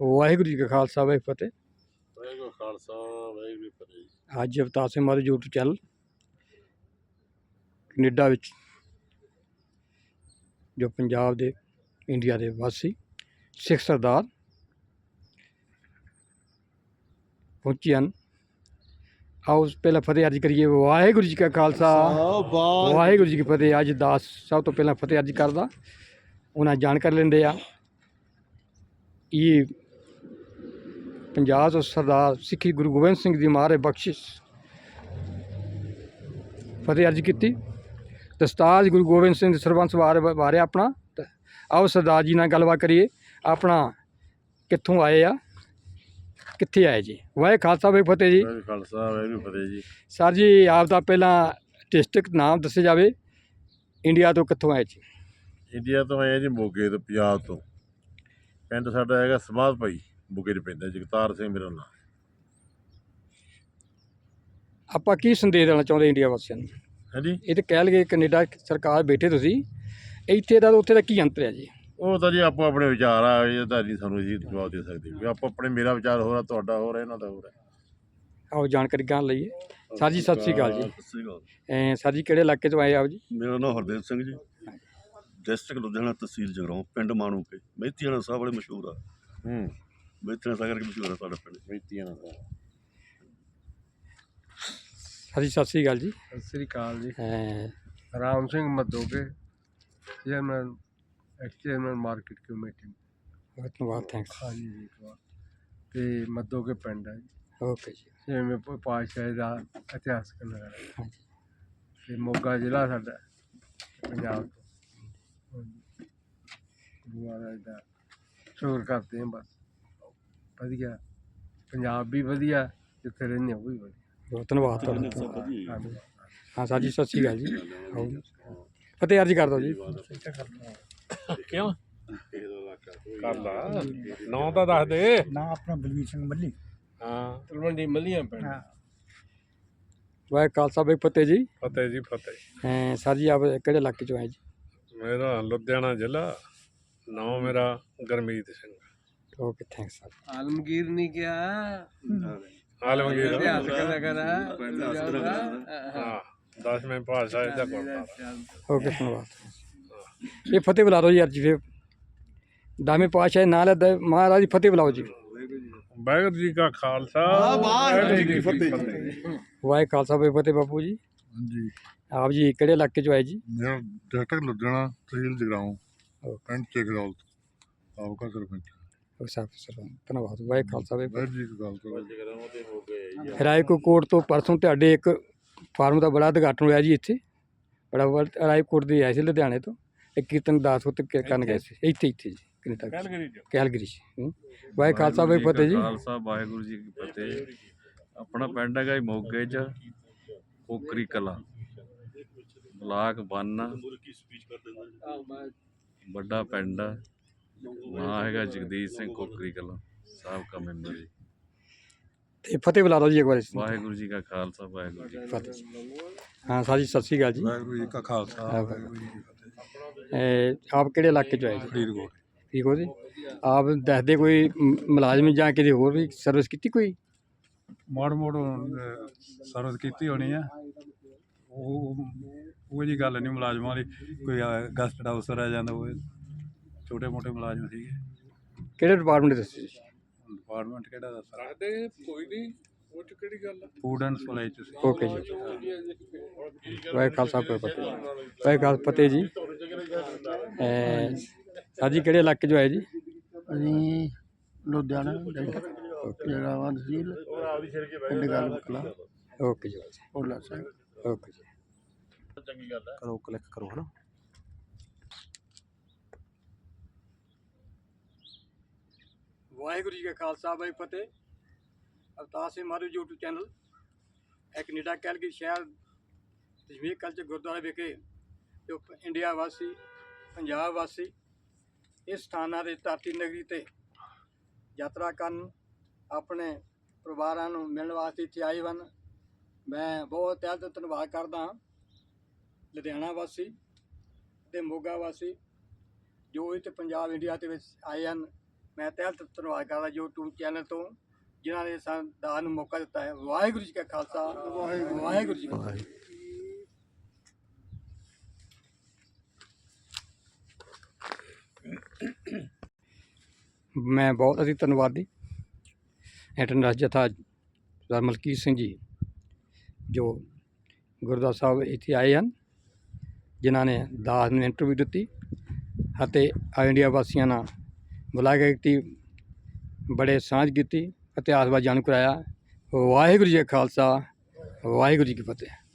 ਵਾਹਿਗੁਰੂ ਜੀ ਕਾ ਖਾਲਸਾ ਵਾਹਿਗੁਰੂ ਫਤਿਹ। ਵਾਹਿਗੁਰੂ ਖਾਲਸਾ ਵਾਹਿਗੁਰੂ ਫਤਿਹ ਅੱਜ ਅਵਤਾਰ Singh Maru YouTube channel Canada ਵਿੱਚ ਜੋ ਪੰਜਾਬ ਦੇ ਇੰਡੀਆ ਦੇ ਵਾਸੀ ਸਿੱਖ ਸਰਦਾਰ ਪਹੁੰਚੇ ਹਨ। ਆਓ ਪਹਿਲਾਂ ਫਤਿਹ ਅਰਜ ਕਰੀਏ ਵਾਹਿਗੁਰੂ ਜੀ ਕਾ ਖਾਲਸਾ ਵਾਹਿਗੁਰੂ ਜੀ ਕੀ ਫਤਿਹ। ਅੱਜ ਦਾਸ ਸਭ ਤੋਂ ਪਹਿਲਾਂ ਫਤਿਹ ਅਰਜ ਕਰਦਾ ਉਹਨਾਂ ਜਾਣਕਾਰੀ ਲੈਂਦੇ ਆ। ਇਹ ਪੰਜਾਬ ਤੋਂ ਸਰਦਾਰ ਸਿੱਖੀ ਗੁਰੂ ਗੋਬਿੰਦ ਸਿੰਘ ਜੀ ਮਹਾਰਾਜ ਬਖਸ਼ਿਸ਼ ਫਤਿਹ ਅਰਜ ਕੀਤੀ। ਦਸਤਾਰ ਗੁਰੂ ਗੋਬਿੰਦ ਸਿੰਘ ਦੇ ਸਰਬੰਸ ਬਾਰੇ ਆਪਣਾ। ਆਓ ਸਰਦਾਰ ਜੀ ਨਾਲ ਗੱਲਬਾਤ ਕਰੀਏ। ਆਪਣਾ ਕਿੱਥੋਂ ਆਏ ਆ? ਕਿੱਥੇ ਆਏ ਜੀ? ਵਾਹਿ ਖਾਲਸਾ ਵਾਹਿ ਫਤਿਹ ਜੀ। ਵਾਹਿਗੁਰੂ ਖਾਲਸਾ ਕੀ ਫਤਿਹ ਜੀ। ਸਰ ਜੀ ਆਪ ਦਾ ਪਹਿਲਾਂ ਡਿਸਟ੍ਰਿਕਟ ਨਾਮ ਦੱਸਿਆ ਜਾਵੇ। ਇੰਡੀਆ ਤੋਂ ਕਿੱਥੋਂ ਆਏ ਜੀ? ਇੰਡੀਆ ਤੋਂ ਆਏ ਜੀ ਮੋਗੇ ਤੋਂ ਪੰਜਾਬ ਤੋਂ। ਪਿੰਡ ਸਾਡਾ ਹੈਗਾ ਸਮਾਧ ਭਾਈ। ਬੁਗੇ ਚ ਪੈਂਦਾ ਜਗਤਾਰ ਸਿੰਘ ਮੇਰਾ ਨਾਮ। ਆਪਾਂ ਕੀ ਸੰਦੇਸ਼ ਦੇਣਾ ਚਾਹੁੰਦੇ ਇੰਡੀਆ ਵਾਸੀਆਂ ਨੂੰ? ਹਾਂਜੀ। ਇਹ ਤਾਂ ਕਹਿ ਲਗੇ ਕੈਨੇਡਾ ਸਰਕਾਰ ਬੈਠੇ ਤੁਸੀਂ। ਇੱਥੇ ਦਾ ਉੱਥੇ ਦਾ ਕੀ ਅੰਤਰ ਹੈ ਜੀ? ਉਹ ਤਾਂ ਜੀ ਆਪੋ ਆਪਣੇ ਵਿਚਾਰ ਆ ਇਹ ਤਾਂ ਨਹੀਂ ਸਾਨੂੰ ਜੀ ਜਵਾਬ ਦੇ ਸਕਦੇ ਵੀ ਆਪੋ ਆਪਣੇ ਮੇਰਾ ਵਿਚਾਰ ਹੋਰ ਆ ਤੁਹਾਡਾ ਹੋਰ ਆ ਇਹਨਾਂ ਦਾ ਹੋਰ ਆ। ਆਓ ਜਾਣਕਾਰੀ ਗਾਂ ਲਈਏ। ਸਰ ਜੀ ਸਤਿ ਸ਼੍ਰੀ ਅਕਾਲ ਜੀ। ਸਤਿ ਸ਼੍ਰੀ ਅਕਾਲ। ਅਮ ਸਰ ਜੀ ਕਿਹੜੇ ਇਲਾਕੇ ਤੋਂ ਆਏ ਆਪ ਜੀ? ਮੇਰਾ ਨਾਮ ਹਰਦੇਵ ਸਿੰਘ ਜੀ। ਡਿਸਟ੍ਰਿਕਟ ਲੁਧਿਆਣਾ ਤਹਿਸੀਲ ਜਗਰਾਉਂ ਪਿੰਡ ਮਾਣੂਕੇ ਮਹਿਤੀਆਣਾ ਸਾਹਿਬ ਵਾਲੇ ਮਸ਼ਹੂਰ ਆ। ਹੂੰ। ਮਹਿਤੀਆਣਾ ਸਾਹਿਬ ਕਰਕੇ ਮਸ਼ਹੂਰ ਆ ਸਾਡਾ ਪਿੰਡ ਮਿੱਤੀਆਂ ਨਾਲ ਸਰ ਜੀ ਸਤਿ ਸ਼੍ਰੀ ਅਕਾਲ ਜੀ ਸਤਿ ਸ੍ਰੀ ਅਕਾਲ ਜੀ ਅਮ Ram Singh Maddoke chairman ex chairman market committee ਬਹੁਤ ਧੰਨਵਾਦ ਥੈਂਕਸ ਹਾਂਜੀ ਜੀ ਇੱਕ ਤੇ ਮੱਦੋਕੇ ਪਿੰਡ ਹੈ ਜੀ ਓਕੇ ਜੀ ਜਿਵੇਂ ਪ- ਪਾਤਸ਼ਾਹੀ ਦਾ ਇਤਿਹਾਸਕ ਨਗਰ ਹੈ ਹਾਂਜੀ ਤੇ ਮੋਗਾ ਜ਼ਿਲ੍ਹਾ ਸਾਡਾ ਪੰਜਾਬ ਤੋਂ ਹਾਂਜੀ। ਗੁਰੂ ਮਹਾਰਾਜ ਦਾ ਸ਼ੁਕਰ ਕਰਦੇ ਹਾਂ ਬਸ ਵਧੀਆ। ਪੰਜਾਬ ਵੀ ਵਧੀਆ ਜਿੱਥੇ ਰਹਿੰਦੇ ਉਹ ਵੀ ਵਧੀਆ। ਬਹੁਤ ਧੰਨਵਾਦ ਤੁਹਾਡਾ। ਹਾਂਜੀ। ਹਾਂ ਸਰ ਜੀ ਸਤਿ ਸ਼੍ਰੀ ਅਕਾਲ ਜੀ। ਆਓ ਫਤਿਹ ਅਰਜ ਕਰ ਦਿਓ ਜੀ। ਕਿਉਂ? ਕਰ ਲਾ ਨੌ ਤਾਂ ਦੱਸ ਦੇ। ਨਾ ਆਪਣਾ ਬਲਵੀਰ ਸਿੰਘ ਮੱਲੀ। ਹਾਂ। ਤਲਵੰਡੀ ਮੱਲੀਆਂ ਪਿੰਡ। ਹਾਂ। ਵਾਹਿ ਖਾਲਸਾ ਵਾਹਿ ਫਤਿਹ ਜੀ। ਫਤਿਹ ਜੀ ਫਤਿਹ। ਅਮ ਸਰ ਜੀ ਆਪ ਕਿਹੜੇ ਇਲਾਕੇ ਚੋਂ ਆਏ ਜੀ? ਮੇਰਾ ਲੁਧਿਆਣਾ ਜ਼ਿਲ੍ਹਾ। ਨਾਮ ਮੇਰਾ Gurmeet Singh. Okay thanks sir Alamgir ਨਹੀਂ ਕਿਹਾ। ਆਲਮਗੀਰ। ਹੈ। ਹਾਂ ਇਹਦਾ ਓਕੇ ਧੰਨਵਾਦ ਇਹ ਫਤਿਹ ਬੁਲਾ ਦਿਓ ਜੀ ਅਰਜੀ ਫਿਰ। ਦਾਵੇਂ ਪਾਸ਼ਾ ਨਾਲ ਮਹਾਰਾਜ ਦੀ ਫਤਿਹ ਬੁਲਾਓ ਜੀ। ਵਾਹਿਗੁਰੂ ਜੀ ਕਾ ਖਾਲਸਾ। ਵਾਹਿਗੁਰੂ ਜੀ ਕੀ ਫਤਿਹ। ਵਾਹਿ ਖਾਲਸਾ ਵਾਹਿ ਫਤਿਹ ਬਾਪੂ ਜੀ। ਹਾਂਜੀ। ਆਪ ਜੀ ਕਿਹੜੇ ਇਲਾਕੇ ਚੋਂ ਆਏ ਜੀ? ਮੇਰਾ ਡਿਸਟ੍ਰਿਕਟ ਲੁਧਿਆਣਾ ਤਹਿਸੀਲ ਜਗਰਾਉਂ ਪਿੰਡ ਚੇਕਦੌਲਤ ਆਪਕਾ ਸਰਪੰਚ ਓਕੇ ਸਰ ਸਰ ਧੰਨਵਾਦ। ਵਾਹਿ ਖਾਲਸਾ ਵਾਹਿ ਫਤਿਹ। ਵੈਦ ਜੀ ਕੀ ਗੱਲ ਕਰੋ ਰਾਏਕੋ ਕੋਟ ਤੋਂ ਪਰਸੋਂ ਤੁਹਾਡੇ ਇੱਕ ਫਾਰਮ ਦਾ ਬੜਾ ਉਦਘਾਟਨ ਹੋਇਆ ਜੀ ਇੱਥੇ। ਬੜਾ ਰਾਏਕੋਟ ਦੇ ਆਏ ਸੀ ਲੁਧਿਆਣੇ ਤੋਂ। ਇੱਕ ਕੀਰਤਨ ਦਾਸ ਉੱਤੇ ਕਰਨ ਗਏ ਸੀ। ਇੱਥੇ ਇੱਥੇ ਜੀ। ਕੈਲਗਰੀ ਕੈਲਗਰੀ ਚ। ਹੂੰ। ਵਾਹਿ ਖਾਲਸਾ ਵਾਹਿ ਫਤਿਹ ਜੀ। ਖਾਲਸਾ ਵਾਹਿਗੁਰੂ ਜੀ ਕੀ ਫਤਿਹ। ਆਪਣਾ ਪਿੰਡ ਹੈਗਾ ਮੋਗੇ ਚ ਕੋਕਰੀ ਕਲਾ। ਬਲਾਕ ਬੰਨ। ਵੱਡਾ ਪਿੰਡ। ਆ। ਨਾਂ ਹੈਗਾ ਜਗਦੀਸ਼ ਸਿੰਘ ਕੋਕਰੀ ਕਲਾ ਸਾਬਕਾ ਮੈਂਬਰ ਜੀ। ਤੇ ਫਤਿਹ ਬੁਲਾ ਦਿਓ ਜੀ ਇੱਕ ਵਾਰ। ਵਾਹਿਗੁਰੂ ਜੀ ਕਾ ਖਾਲਸਾ ਵਾਹਿਗੁਰੂ ਜੀ ਕੀ ਫਤਿਹ। ਹਾਂ ਸਾਜੀ ਸਤਿ ਸ਼੍ਰੀ ਅਕਾਲ ਜੀ। ਵਾਹਿਗੁਰੂ ਜੀ ਕਾ ਖਾਲਸਾ ਵਾਹਿਗੁਰੂ ਜੀ ਕੀ ਫਤਿਹ। ਇਹ ਆਪ ਕਿਹੜੇ ਇਲਾਕੇ ਚ ਆਏ ਜੀ? ਫਰੀਦਕੋਟ। ਠੀਕ ਹੋ ਜੀ? ਆਪ ਦੱਸਦੇ ਕੋਈ ਮ- ਮੁਲਾਜ਼ਮ ਜਾਂ ਕਿਤੇ ਹੋਰ ਵੀ ਸਰਵਿਸ ਕੀਤੀ ਕੋਈ? ਮਾੜ ਮੋੜ ਸਰਵਿਸ ਕੀਤੀ ਹੋਣੀ ਆ। ਉਹ ਉਹ ਜੀ ਗੱਲ ਨਹੀਂ ਮੁਲਾਜ਼ਮਾਂ ਦੀ ਕੋਈ ਗਸਟ ਹਾਊਸ ਰਹਿ ਜਾਂਦਾ ਉਹ ਛੋਟੇ ਮੋਟੇ ਮੁਲਾਜ਼ਮ ਸੀਗੇ। ਕਿਹੜੇ ਡਿਪਾਰਟਮੈਂਟ ਦੇ ਦੱਸੋ ਜੀ ਡਿਪਾਰਟਮੈਂਟ ਕਿਹੜਾ ਦੱਸ? ਦੱਸਦੇ ਕੋਈ ਨਹੀਂ ਉਹ ਚ ਕਿਹੜੀ ਗੱਲ ਆ? ਫੂਡ ਐਂਡ ਸਪਲਾਈ ਚ ਸੀ। ਓਕੇ ਜੀ। ਵਾਹਿ ਖਾਲਸਾ ਵਾਹਿ ਫਤਿਹ। ਵਾਹਿ ਖਾਲਸਾ ਫਤਿਹ ਜੀ। ਇਹ ਸਾਜੀ ਕਿਹੜੇ ਇਲਾਕੇ ਚ ਆਏ ਜੀ? ਅਸੀਂ ਲੁਧਿਆਣਾ ਡਿਸਟ੍ਰਿਕਟ ਜਗਰਾਵਾਂ ਤਹਿਸੀਲ ਪਿੰਡ ਗੱਲ ਕਲਾ ਓਕੇ ਜੀ। ਭੋਲਾ ਸਾਹਿਬ। ਓਕੇ ਜੀ। ਕਰੋ ਕਲਿੱਕ ਕਰੋ ਹਨਾ? ਵਾਹਿਗੁਰੂ ਜੀ ਕਾ ਖਾਲਸਾ ਵਾਹਿ ਫਤਿਹ। ਅਵਤਾਰ ਸਿੰਘ ਮਾਰੂ YouTube ਚੈਨਲ ਇਹ ਕੈਨੇਡਾ ਕੈਲਗਰੀ ਸ਼ਹਿਰ ਤਜਮੀਰ ਕਲਚਰ ਗੁਰਦੁਆਰੇ ਵਿਖੇ ਜੋ ਇੰਡੀਆ ਵਾਸੀ, ਪੰਜਾਬ ਵਾਸੀ ਇਸ ਸਥਾਨਾਂ ਦੇ ਧਰਤੀ ਨਗਰੀ ਤੇ ਯਾਤਰਾ ਕਰਨ ਆਪਣੇ ਪਰਿਵਾਰਾਂ ਨੂੰ ਮਿਲਣ ਵਾਸਤੇ ਇੱਥੇ ਆਏ ਹਨ। ਮੈਂ ਬਹੁਤ ਤਹਿ ਦਿਲ ਧੰਨਵਾਦ ਕਰਦਾ ਹਾਂ। ਲੁਧਿਆਣਾ ਵਾਸੀ ਤੇ ਮੋਗਾ ਵਾਸੀ ਜੋ ਇੱਥੇ ਪੰਜਾਬ ਇੰਡੀਆ ਦੇ ਵਿੱਚ ਆਏ ਹਨ। ਮੈਂ ਤਹਿ ਦਿਲ ਧੰਨਵਾਦ ਕਰਦਾ YouTube ਚੈਨਲ ਤੋਂ ਜਿਨ੍ਹਾਂ ਨੇ ਸਾਨੂੰ ਦਾਨ ਨੂੰ ਮੌਕਾ ਦਿੱਤਾ ਹੈ, ਵਾਹਿਗੁਰੂ ਜੀ ਕਾ ਖਾਲਸਾ, ਵਾਹਿਗੁਰੂ ਜੀ ਕੀ ਫਤਿਹ। ਮੈਂ ਬਹੁਤ ਅਤੀ ਧੰਨਵਾਦੀ। ਇੰਟਰਨੈਸ਼ਨਲ ਜਥਾ ਸਰਦਾਰ ਮਲਕੀਤ ਸਿੰਘ ਜੀ, ਜੋ ਗੁਰਦੁਆਰਾ ਸਾਹਿਬ ਇੱਥੇ ਆਏ ਹਨ, ਜਿਨ੍ਹਾਂ ਨੇ ਦਾਸ ਨੂੰ ਇੰਟਰਵਿਊ ਦਿੱਤੀ ਅਤੇ ਆਲ ਇੰਡੀਆ ਵਾਸੀਆਂ ਨਾਲ ਬੁਲਾ ਕੇ ਕੀਤੀ ਬੜੇ ਸਾਂਝ ਕੀਤੀ ਇਤਿਹਾਸ ਬਾਰੇ ਜਾਣੂ ਕਰਾਇਆ। ਵਾਹਿਗੁਰੂ ਜੀ ਕਾ ਖਾਲਸਾ, ਵਾਹਿਗੁਰੂ ਜੀ ਕੀ ਫਤਿਹ।